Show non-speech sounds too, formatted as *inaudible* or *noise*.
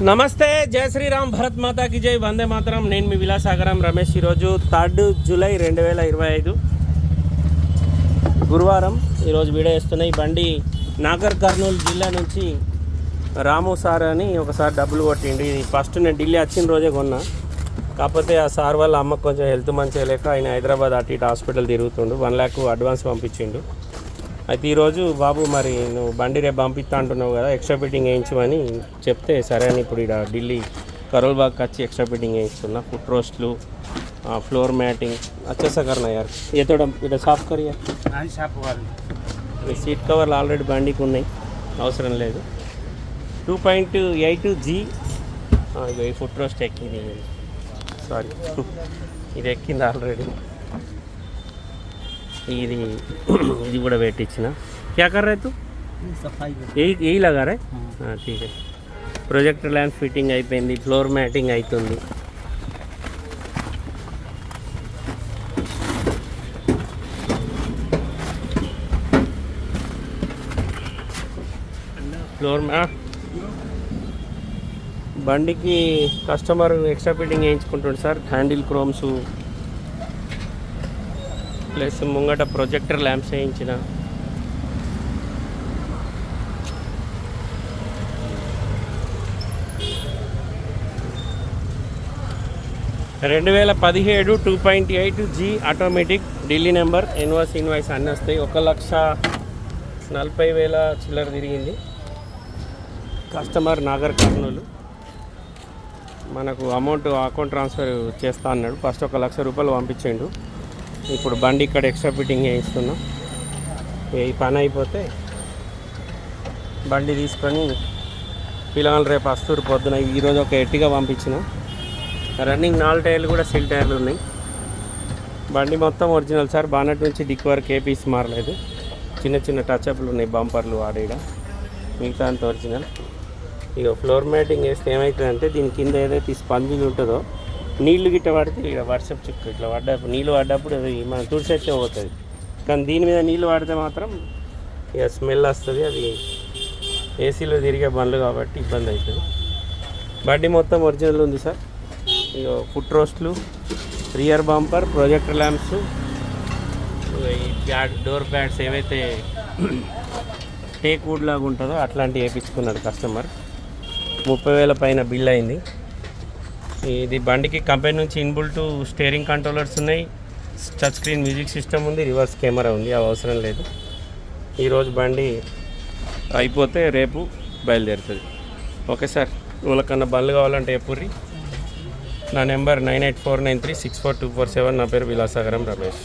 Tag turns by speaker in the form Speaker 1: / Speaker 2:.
Speaker 1: నమస్తే జయ శ్రీరామ్ భరత్ మాతాకి జై వందే మాతరం. నేను మీ విలాసాగరం రమేష్ ఈరోజు థర్డ్ జూలై రెండు వేల ఇరవై ఐదు. గురువారం ఈరోజు వీడియో వేస్తున్న ఈ బండి నాగర్ కర్నూలు జిల్లా నుంచి రాము సార్ అని ఒకసారి డబ్బులు కొట్టిండు. ఇది ఫస్ట్ నేను ఢిల్లీ వచ్చిన రోజే కొన్నా. కాకపోతే ఆ సార్ వాళ్ళ అమ్మకు కొంచెం హెల్త్ మంచిగా లేక ఆయన హైదరాబాద్ అటు ఇటు హాస్పిటల్ తిరుగుతుండు. వన్ ల్యాక్ అడ్వాన్స్ పంపించిండు. అయితే ఈరోజు బాబు మరి నువ్వు బండి రేపు పంపిస్తా అంటున్నావు కదా ఎక్స్ట్రా ఫిట్టింగ్ వేయించమని చెప్తే సరే అని ఇప్పుడు ఇక్కడ ఢిల్లీ కరోల్ వచ్చి ఎక్స్ట్రా ఫిట్టింగ్ వేయిస్తున్నా ఫుట్ రోస్ట్లు ఫ్లోర్ మ్యాటింగ్ అచ్చేసా కరణ యార్
Speaker 2: ఏ తోడ ఇట
Speaker 1: కావాలి సీట్ కవర్లు ఆల్రెడీ బండికి ఉన్నాయి. అవసరం లేదు. టూ పాయింట్ ఎయిట్ జీ ఇది ఫుట్ రోస్ట్ ఎక్కింది. సారీ *laughs* ఇది ఎక్కింది ఆల్రెడీ ఇది *clears throat* ఇది కూడా పెట్టించిన క్యా కర్ రే తూ
Speaker 2: सफाई
Speaker 1: ఏ ఏ లగా రే ఠీక్ ప్రొజెక్టర్ ల్యాంప్ ఫిట్టింగ్ అయిపోయింది ఫ్లోర్ మ్యాటింగ్ అవుతుంది ఫ్లోర్ మ్యా బండికి customer extra fitting వేయించుకుంటుంది sir handle chromes plus ముంగట ప్రొజెక్టర్ ల్యాంప్స్ వేయించిన. రెండు వేల పదిహేడు two point eight G automatic Delhi number invoice invoice అన్నీ వస్తాయి. ఒక లక్ష నలభై వేల చిల్లర తిరిగింది. కస్టమర్ నాగర్ కర్నూలు. మనకు అమౌంట్ అకౌంట్ ట్రాన్స్ఫర్ చేస్తా అన్నాడు. ఫస్ట్ ఒక లక్ష రూపాయలు పంపించిండు. ఇప్పుడు బండి ఇక్కడ ఎక్స్ట్రా ఫిట్టింగ్ చేయిస్తున్నాం ఈ పని అయిపోతే బండి తీసుకొని పిల్లలు రేపు అస్తూరు పొద్దున. ఈరోజు ఒక ఎట్టిగా పంపించిన. రన్నింగ్ నాలుగు టైర్లు కూడా సిల్ టైర్లు ఉన్నాయి. బండి మొత్తం ఒరిజినల్ సార్. బానట్ నుంచి డిక్ వరకు ఏ పీస్ మారలేదు. చిన్న చిన్న టచ్అప్లు ఉన్నాయి బంపర్లు ఆడేయడం. మిగతా అంత ఒరిజినల్ ఇక ఫ్లోర్ మ్యాటింగ్ వేస్తే ఏమవుతుందంటే దీని కింద ఏదైతే ఈ ఉంటుందో నీళ్ళు గిట్ట పడితే ఇక్కడ వర్షపు చుక్క ఇట్లా పడ్డప్పుడు నీళ్ళు పడ్డప్పుడు అది మనం తుడిసేస్తే పోతుంది. కానీ దీని మీద నీళ్ళు పడితే మాత్రం ఇక స్మెల్ వస్తుంది అది ఏసీలో తిరిగే బండ్లు కాబట్టి ఇబ్బంది అవుతుంది. బండి మొత్తం ఒరిజినల్ ఉంది సార్. ఇక ఫుట్ రోస్ట్లు రియర్ బంపర్ ప్రొజెక్టర్ ల్యాంప్స్ ఈ ప్యాడ్ డోర్ ప్యాడ్స్ ఏవైతే *clears throat* టేక్ వుడ్ లాగా ఉంటుందో అట్లాంటివి వేయించుకున్నాడు కస్టమర్ ముప్పై వేల పైన బిల్ అయింది. ఇది బండికి కంపెనీ నుంచి ఇన్బుల్ట్ స్టీరింగ్ కంట్రోలర్స్ ఉన్నాయి. టచ్ స్క్రీన్ మ్యూజిక్ సిస్టమ్ ఉంది రివర్స్ కెమెరా ఉంది అవి అవసరం లేదు. ఈరోజు బండి అయిపోతే రేపు బయలుదేరుతుంది. ఓకే సార్ వాళ్ళకన్నా బండ్లు కావాలంటే ఎప్పుడు నా number nine eight four nine three six four two four seven నా పేరు విలాసాగరం రమేష్.